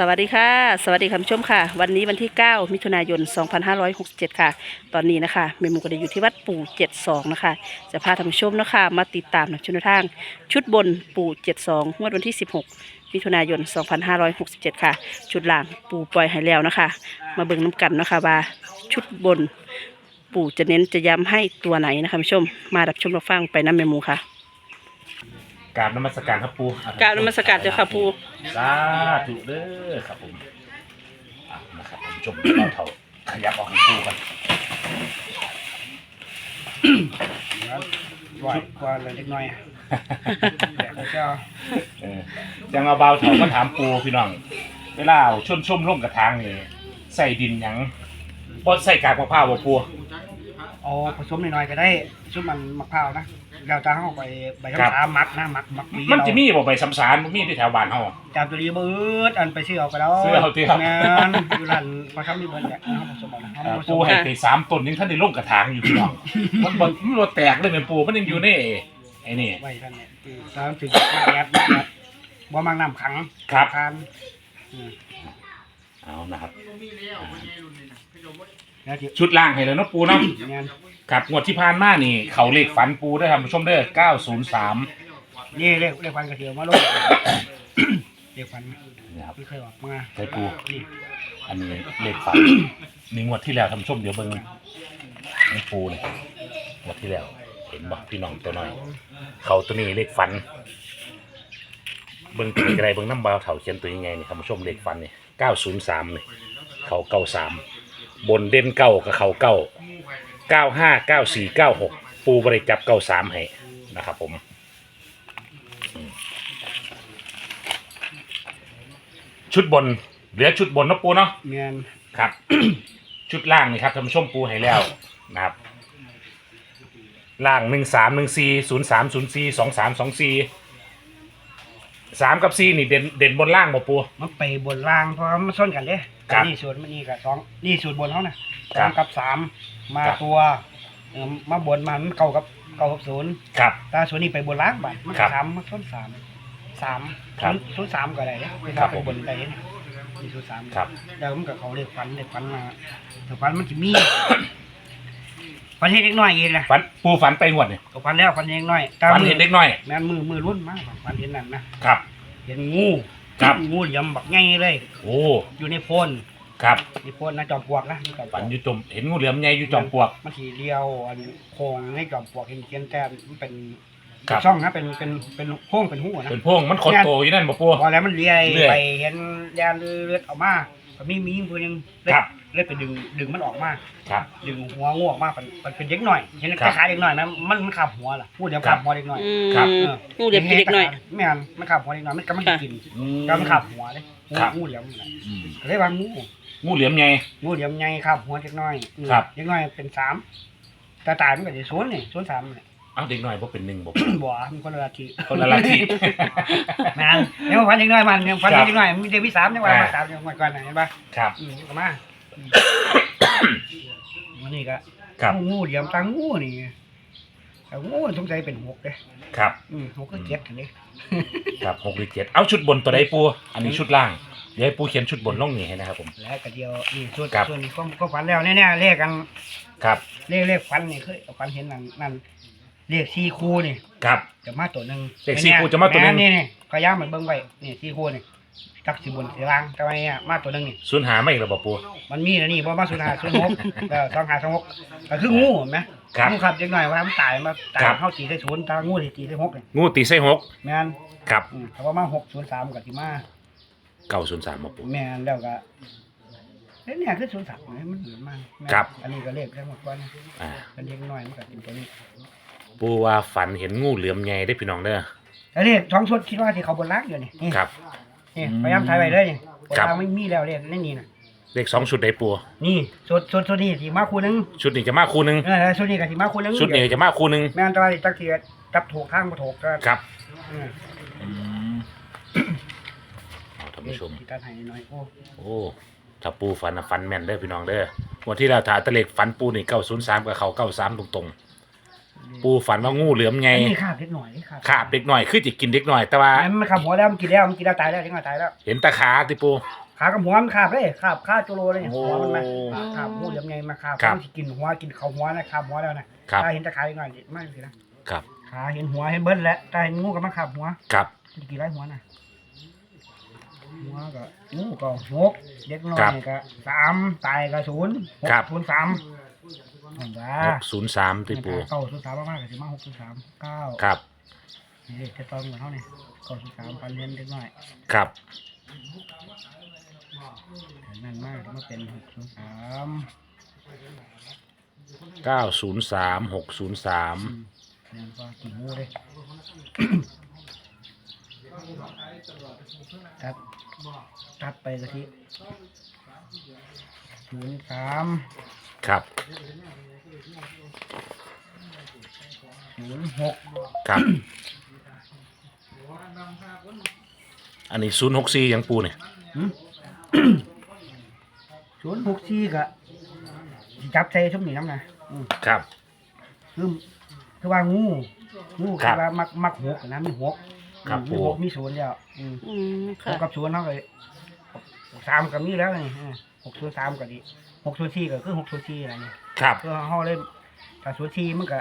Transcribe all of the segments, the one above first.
สวัสดีค่ะ สวัสดีคุณผู้ชมค่ะ วันนี้วันที่ 9 มิถุนายน 2567 ค่ะ ตอนนี้นะคะเมมูก็ได้อยู่ที่วัดปู่ 72 นะคะ จะพาท่านผู้ชมนะคะ มาติดตามนชุดทาง ชุดบนปู่ 72งวดวันที่ 16 มิถุนายน 2567 ค่ะ ชุดล่างปู่ปล่อยให้แล้วนะคะ มาเบิ่งน้ำกันนะคะว่าชุดบนปู่จะเน้นจะย้ำให้ตัวไหนนะคะผู้ชมมารับชมรับฟังไปน้ำเมมูค่ะ กราบนมัสการครับปูอะกราบนมัสการเจ้าค่ะปู่สาธุเด้อครับผมอะนะครับท่านผู้ชมเราเท่าขยับออกให้ปูกันไหวกว่าเลยเล็กน้อยแต่เขาจะเออจังเอาเบาเท่ามาถามปูพี่น้องเวลาเอาชนชมร่มกระถางนี่ใส่ดินหยังบ่ใส่กากมะพร้าวบ่ปู เอาผสมหน่อยๆก็ได้ชุบมันมะพร้าวนะแล้วจะเอาไปใบครัชะบพร้าวมักนะมักมักปีมันจะมีบ่ใบสำสารบ่มีที่แถวบ้านเฮาจามตัวนี้เบิดอันไปซื้อเอาไปแล้วซื้อเอาที่ครับงานอยู่ร้านพอทำนี่เบิดแหละเอาผสมเอานะเอ่เอาอผสปูมให้ไปสามต้นยังท่านได้ร่มกระถางอยู่พี่น้องมันบ่มันบ่แตกเลยแม่นปูมันยังอยู่ในไอ้นี่ไว้ท่านเนี่ยคือสามถึงแอดแอดบ่มักน้ำขังครับทานอืมเอานะครับ แล้วที่ชุดล่างให้แล้วเนาะปูเนาะงานครับงวดที่ผ่านมานี่ เขาเลขฝันปูได้ทำผู้ชมเด้อ903นี่เลขเลขฟันกระเทียมมาลง เลขฟันนะครับไม่เคยออกมาเคยปู นี่อันนี้เลขฝัน นี่งวดที่แล้วทำผู้ชมเดี๋ยวเบิ่งนี่ปูเลยงวดที่แล้ว เห็นบ่พี่น้องตัวน้อย เขาตัวนี้เลขฝัน เบิ่งตัวนี้ก็ได้เบิ่งน้ำบาวเถาเขียนตัวยังไงนี่ทำผู้ชมเลขฝันนี่903นี่เขา93 บนเด่นเก้ากับเขาเก้า95 94 96ปูบริจับ93ให้นะครับผมชุดบนเหลือชุดบนเนาะปูเนาะงานครับ ชุดล่างนี่ครับท่านผู้ชมปูให้แล้วนะครับ ล่างหนึ่งสามหนึ่งสี่ศูนย์สามศูนย์สี่สองสามสองสี่สามกับสี่นี่เด่นเด่นบนล่างบ่ปูมันไปบนล่างเพราะมันส้นกันเด้ ครับ นี่สูตรมันนี่กับสองนี่สูตรบนเขานะครัสาบมกับสามมาครับ ตัวเอ่อมาบนมันเก่ากับเก่ากับศูนย์ครับ ตาส่วนนี้ไปบนล่างบัดมันครับสามมันส้นสามสามครับศูนย์ศูนย์สามก็ได้เด้เวครัลาบไปผม บนได้เนี่ยนี่ศูนย์สามครับ แล้วมันกับเขาเรียกฟันเรียกฟันมาแต่ฟันมันจะมี ฟันเห็นเล็กน้อยเองนะฝันปูฝันไปงวดนี่ก็ฟันแล้วฟันเห็นเล็กน้อยตาฝันมืเห็นเล็กน้อยแม่นมือมือรุ่นมากฟันเห็นนั่นนะครับ เห็นงู ครับ งูเหลี่ยมบักใหญ่เลย โอ้ อยู่ในโพนครับ ในโพนนะจอมปลวกนะจอมปลฝัวนกอยู่จมเห็นงูเหลือมใหญ่อยู่จอมปลวก มันทีเดียวอันโครงในจอมปลวกเห็นเขียนแต้มมันเป็นครับ ช่องนะเป็นเป็นเป็นโค้งเป็นหูนะเป็นพวงมันขดโตอยู่นั่นบ่ปูพอแล้วมันเลียเลื่อย ไปเห็นเลียเลือดออกมา ก็มีมีคนยังเลือดครับเลือดไปดึงดึงมันออกมาครับดึงหัวงูออกมามันมันเป็นเด็กหน่อยเห็นคครับล้ายๆเด็กหน่อยนะมันมันขับหัวล่ะพูดเดี๋ยวครัขับบ หัวเด็กหน่อยอืมครับเอองูเหลี่ยมกินเด็กหน่อยไม่อันมันขับหัวเด็กหน่อยมันก็มันค่ะ กินอื ก็มันขับหัวเลยงูครับ งูเหลี่ยมน่ะอืมก็เลยว่างูงูเหลือมใหญ่งูเหลี่ยมใหญ่ขับหัวเด็กน้อยอืมครับ เด็กน้อยเป็นสามแต่ตายมันก็จะศูนย์นี่ศูนย์สามนี่ เอ้าเด็กน้อยบ่เป็นหนึ่งบ่ บ่มันคนละลัทธิคนละลัทธิแม่นเดี๋ยวฟันเด็กน้อยมันยังฟันครับเด็กน้อยมีเด็กมีสามยังว่าอ่ามาสามยังมาก่อนน่ะเห็นปะครับ อืมก็มาอืมวันนี้ก็ครับ งูเหลี่ยมตังงูนี่แต่งูสงสัยเป็นหกเด้ครับ อืมหกก็เจ็ดอันนี้ครับหกหรือเจ็ดเอาชุดบนตัวใดปู อันนี้ชุดล่าง เดี๋ยวให้ปูเขียนชุดบนล่องนี่ให้นะครับผม แล้วก็เดียวนี่ส่วนครับ ส่วนนี้ก็ก็ฝันแล้วแน่ๆเลขกัน ครับ เลขเลขฝันนี่เคยฝันเห็นนั่นนั่น เลขสี่คู่นี่ครับ จะมาตัวหนึ่งเลขสี่คู่จะมาตัวหนึ่ง แนี่นี่ก็ย่ามันเบิ่งไว้นี่สี่คู่นี่จักสิบนสีล่างแต่ว่าเนี่ยมาตัวหนึ่งนี่ศูนย์หาไม่อีกระบบปู มันมีนะนี่บ่มาสุนหาสุนหกแล้วสองหาสองหกก็คืองูเห็นไหมครับงูขับจังหน่อยว่ามันตายมาตายครับ เข้าตีได้ศูนย์ตางูที่ตีได้หกนี่งูตีไส้หกแม่นครับอืมแต่ว่ามาหกศูนย์สามกับที่มาเก้าศูนย์สามมาปู แม่นแล้วก็เอ้ยเนี่ยคือศูนย์สามเนี่ยมันเหมือนมากแม่นครับ อันนี้ก็เลขทั้งหมดก่อนนะ อ่าเป็นเลขน้อยมันก็เป็นตัวนี้ ปูว่าฝันเห็นงูเหลือมใหญ่ได้อพี่น้องเด้อแล้วเลขท้องชุดคิดว่าที่เขาบนล่างอยู่นี่นี่ครับ นี่อืมพยายามถ่ายไว้เลยนี่บนครับล่างไม่มีแล้วเลขนี่นี่นะเลขสองชุดได้ปู นี่ชุดชุดชุดนี้ที่มาคู่หนึงชุดนี้จะมาคู่หนึ่งเออแล้วชุดนี้ก็ที่มาคู่หนึงชุดนี้จะมาคู่หนึ่งแม่นแตว่าจักทีจับถูกข้างบ่ถูกก็ครับเอออืมเอาท่านผู้ชม ที่ตัดให้น้อยโอ้โอ้ถ้าปูฝันนะฝันแม่นเด้อพี่น้องเด้อวันที่เราถ่ายตะเล็กฝันปูนี่เก้าศูนย์สามกับเขาเก้าสามตรง ปูฝันว่างูเหลือมไงอันนี้ขาบเล็กหน่อยนี่ขาบขาบเด็กหน่อยคือจะกินเด็กหน่อย แต่ว่า อันมันขาบหัวแล้วมันกินแล้วมันกินแล้วตายแล้วเล็กหน่อยตายแล้ว เห็นตาขาติปู ขากับหัวมันขาบเลยขาบขาโจโลเลยเนี่ยโอ้หัวมันมาขาบหัวยังไงมาขาบครับมันสิกินหัวกินเขาหัวนะขาบหัวแล้วนะครับ ถ้าเห็นตะขาเล็กหน่อยไม่สินะครับขาเห็นหัวเห็นเบิ้ลแล้วถ้าเห็นงูกับมันขาบหัวครับมันจะกินไรหัวน่ะหัวก็งูก็หกเด็กน้อครับยก็สามตายก็ศูนย์หกครับ ศูนย์สาม นั่นจ้าหกศูนย์สามติปูเก้าศูนย์สามมากๆก็สิมาหกศูนย์สามเก้าครับเลขจะต้องเหมือนเท่านี้เก้าศูนย์สามพันเรียนเด็กน้อยครับนั่นมากก็มาเป็นหกศูนย์สามเก้าศูนย์สามหกศูนย์สามเรียนก็กี่งูเลย ตัดตัดไปกะทิศูนย์สาม ครับศูนย์หกครับ อันนี้ศูนย์หกสี่ยังปูเนี่ยศูนย์หกสี่ก็สิจับใส่ชุบหนีน้ำนะอืมครับ คือคือว่างูงูครัคืบอว่ามักมักหกนะมีหกครับมีผมหกมีศูนย์แล้วอืมอืมหค่ะ กกับศูนย์เท่ากับสามกับมีแล้วนี่อืม หกศูนย์สามก็ดีหกศูนย์สี่ก็คือหกศูนย์สี่อะไรนี่ครับคือเฮาเล่นถ้าศูนย์สี่มันก็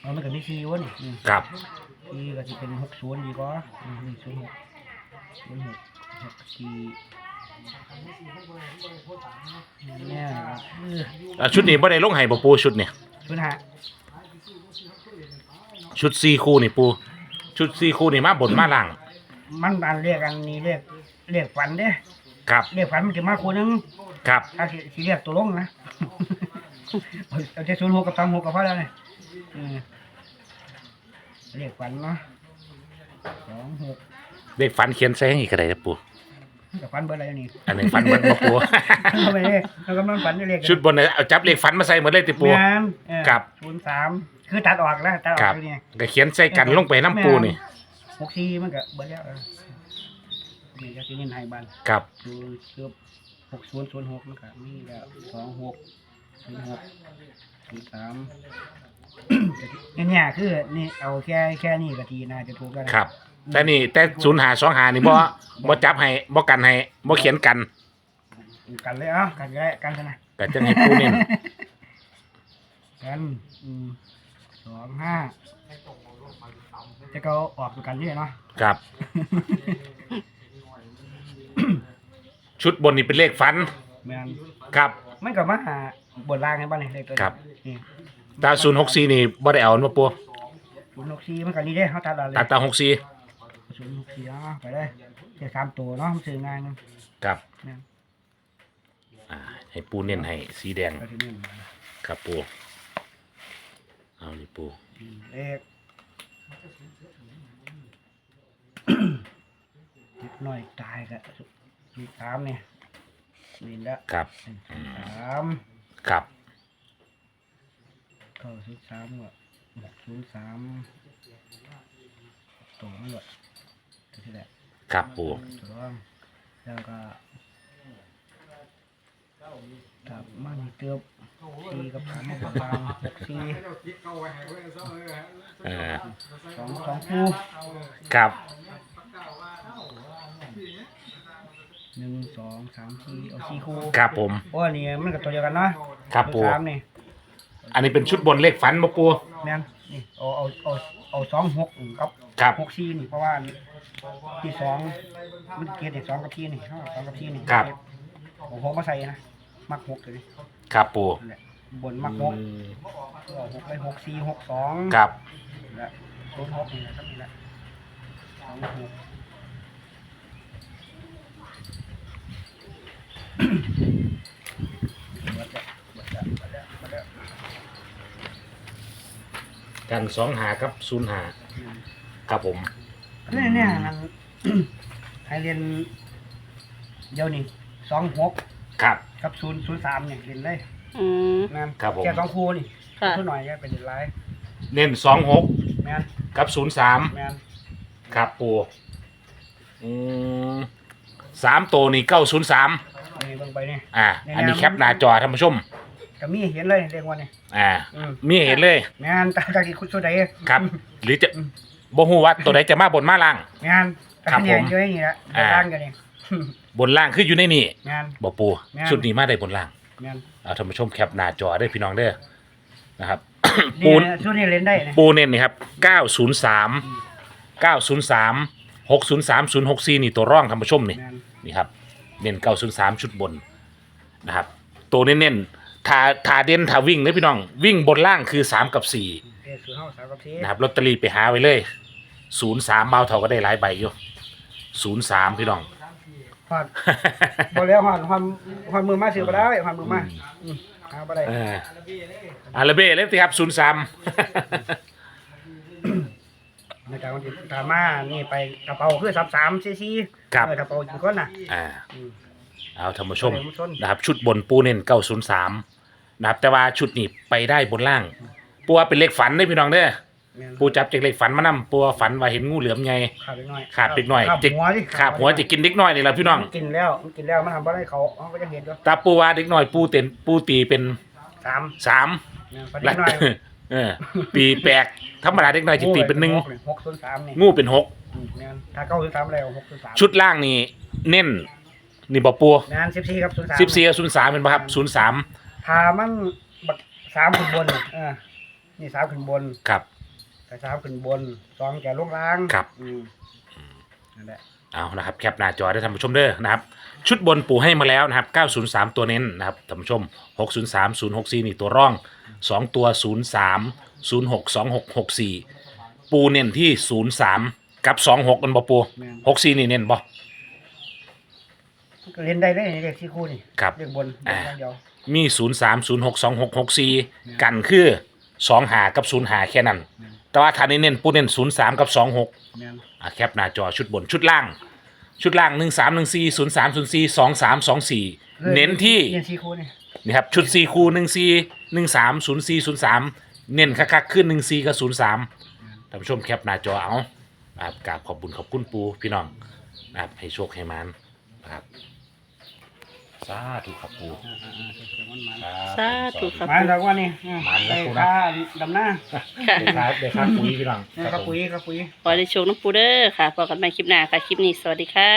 เออมันก็มีสี่วะนี่อืมครับ สี่ก็จะเป็นหกศูนย์ดีกว่าอืมนี่ศูนย์หกศูนย์หกหกสี่เนี่ยคืออะชุดนี้บ่ได้ลงให้บ่ปูชุดเนี่ยศูนย์ห้าชุดสี่คู่นี่ปูชุดสี่คู่นี่มาบนมาล่าง มันบานเรียกกันนี่เรียกเรียกฝันเด้ ครับ เรียกฝันมันจะมาคู่หนึงครับ ถ้าสิสิเรียกตัวลงนะ เอาแต่ศูนย์หกกับสามหกกับพอแล้วเลยอืมเรียกฝันเนาะสองหกเด็กฝันเขียนใส่ให้อีกก็ได้นะปูกับฝันเบอร์อะไรนี่ อันนี้ฝันเหมือนบ่ปูทำไมเนี่ยเรากำลังฝันอยู่เรียกชุดบนเนี่ยเอาจับเลขฝันมาใส่หมดเลยติปูแม่นเออครับ ศูนย์สามคือตัดออกแล้วตัดออครักบแล้วเนี่ยก็เขียนใส่กันลงไปน้ำปูนี่หกสี่มันก็เบอร์แล้วเออ นี่ก็ที่นี่ไฮบันครับศูนย์คือหกศูนย์ศูนย์หกมันก็มีแล้วสองหกศูนย์หกศูนย์สามเนี่ยเนี่ยคือนี่เอาแค่แค่นี้ก็ทีน่าจะถูกแล้วนะครับ แต่นี่แต่ศูนย์หาสองหานี่บ่บ่จับให้บ่กันให้บ่เขียนกัน กันเลยเอะกันก็ได้กันซะนะก็จะให้ปูเน้นกันอืมสองห้าจะก็ออกด้วยกันนี่เนาะครับ ชุดบนนี่เป็นเลขฝันแม่นครับ มันก็มาหาบทล่างให้บ้านนี่เลขตัวนี้ครับ นี่ตาศูนย์หกสี่นี่บ่ได้เอามาปูศูนย์หกสี่มันก็นี่เด้เขาตัดเอาเลยตาตาหกสี่ศูนย์หกสี่เนาะไปเลยเดี๋ยวสามตัวเนาะมันซื้อง่ายเนาะครับ แม่นอ่า ให้ปูเน้นให้สีแดงก็ที่นี่ครับปูเอานี่ปูเลข เล็กน้อยตายก็มีสามเนี่ยนี่ละครับสามครับเก้าศูนย์สามก็หกศูนย์สามตัวมันก็ตัวที่แหละครับปูตัวรองแล้วก็กับมันเกือบสี่กับสามกับสามหกสี่เอ่อสองสองคู่ครับ หนึ่งสองสามสี่เอาสี่คู่ครับผม โอ้นี่มันก็ตัวเดียวกันเนาะครับตัวปูสามนี่อันนี้เป็นชุดบนเลขฝันมาปู แม่นนี่เอาเอาเอาเอาสองหกกับครับ หกสี่นี่เพราะว่าที่สองมันเกียรติสองกับที่นี่เท่ากับสองกับที่นี่ครับ ผมหกมาใส่นะมักหกเลย ครับปูนั่นแหละบนมักหกอืมเอาหกไปหกสี่หกสองครับ และศูนย์หกนี่แหละครับนี่แหละสองหก หมดแล้วหมดแล้วหมดแล้วหมดแล้ว กันสองหากับศูนย์หาครับผมเนี่ยเนี่ยนั่นให้เรียนเดี๋ยวนี้สองหกครับ กับศูนย์ศูนย์สามเนี่ยเรียนได้อืมนั่นครับผม แค่สองครูนี่ค่ะทุกหน่อยก็เป็นเรียนไรเน้นสองหกแม่นกับศูนย์สามแม่นครับปูอืมสามตัวนี่เก้าศูนย์สาม นี่เบิ่งไปนี่อ่า อันนี้แคปหน้าจอท่านผู้ชม ก็มีเห็นเลยเรียกว่านี่อ่า อืมมีเห็นเลย แม่นตาตากี่คุณสุดใดครับ หรือจะบ่ฮู้ว่าตัวใดจะมาบนมาล่าง แม่นตาครับเนี่ยผมเยอะอย่างนี้ละอ่าร่างกันนี่บนล่างคืออยู่ในนี่แม่น บ่ปูแม่น ชุดนี้มาได้บนล่างแม่นเอาท่านผู้ชมแคปหน้าจอได้อพี่น้องเด้อนะครับนี่ปูนนะชุดนี้เล่นได้นะปูเน้นนี่ครับ 903 903 603 064 นี่ตัวร่องท่านผู้ชมนี่ แม่นนี่ครับ เน้น903ชุดบนนะครับ ตัวเน้นๆถ้าถ้าเด่นถ้าวิ่งเลยพี่น้อง วิ่งบนล่างคือ3กับ4เอศูนย์ห้าสามกับสี่นะครับลอตเตอรี่ไปหาไว้เลย03เบาเท่าก็ได้หลายใบอยู่03พี่น้องฮอดบ่แล้วฮอดฮอดฮอดมือมาซื้อบ่ได้ฮอดมือมาอืมหาบ่ได้ เอออาราเบ้เลยสิครับ03ในการวันที่ตามมานี่ไปกระเป๋าคือ33 cc ครับเออกระเป๋ากี่คนน่ะอ่า อืม เอาท่านผู้ชมท่านผู้ชม นะครับชุดบนปูเน้น903นะครับแต่ว่าชุดนี้ไปได้บนล่างปูว่าเป็นเลขฝันได้อพี่น้องเด้อแม่นปูจับจากเลขฝันมานำปูว่าฝันว่าเห็นงูเหลือมไงขาดเล็กน้อยขาดเด็กหน่อยขาดจิกหัวดิขาบหัวจะกินเด็กน้อยนี่แหละพี่น้องมันกินแล้วมันกินแล้วมันทำบ่ได้เขาเขาก็จะเห็นด้วยตาปูว่าเด็กน้อยปูเต็นปูตีเป็นสามสามเนี่ยพอดีและหน่อย เออ ปีแปลกธรรมดาเด็กน้อยจะตีเป็นหนึ่งหกศูนย์สามนี่งูเป็นหกอืมเนี่ยถ้าเก้าศูนย์สามอะไรหกศูนย์สามชุดล่างนี่เน้นนี่บอกปูงานสิบสี่ครับศูนย์สามสิบสี่ศูนย์สามเป็นปะครับศูนย์สามถ้ามันบักสามขึ้นบนเออนี่สามขึ้นบนครับ แต่สามขึ้นบนสองแก่ลงล่างครับ อืมนั่นแหละ เอานะครับแคปหน้าจอได้ท่านผู้ชมเด้อนะครับ ชุดบนปูให้มาแล้วนะครับ 903 ตัวเน้นนะครับท่านผู้ชม 603 064 นี่ตัวร่อง 2 ตัว 03 06 26 64 ปูเน้นที่ 03 กับ 26กันบ่ปูแม่น 64 นี่เน้นบ่ ก็เล่นได้เลยนี่เลขสี่คู่นี่ครับเลขบนอ่าเลขเดียวมี 03 06 26 64 กันคือ 2 หากับ 0 หาแค่นั้น แต่ว่าถ้าเน้นๆปูเน้น03กับ26แม่นอะแคปหน้าจอชุดบนชุดล่าง ชุดล่าง1 3 1 4 0 3 0 4 2 3 2 4เน้นที่เน้นสี่คู่นี่นี่ครับชุด4คู1 4 1 3 0 4 0 3เน้นคักๆขึ้น1 4กับ0 3ท่านผู้ชมแคปหน้าจอเอานะครับกราบขอบบุญขอบคุณปูพี่น้องนะครับให้โชคให้มันนะครับ สาธุครับปูอ่าอ่าอ่าเสียงมันมาสาธุครับ มาแล้วว่านี่อ่ามันแล้วได้กูนะค่าดำหน้าค่ะ เด็กครับเด็กครับปุ๋ยพี่น้องเนี่ยกระปุยกระปุยขอได้โชคน้องปูเด้อค่ะพบกันใหม่คลิปหน้าค่ะ คลิปนี้ สวัสดีค่ะ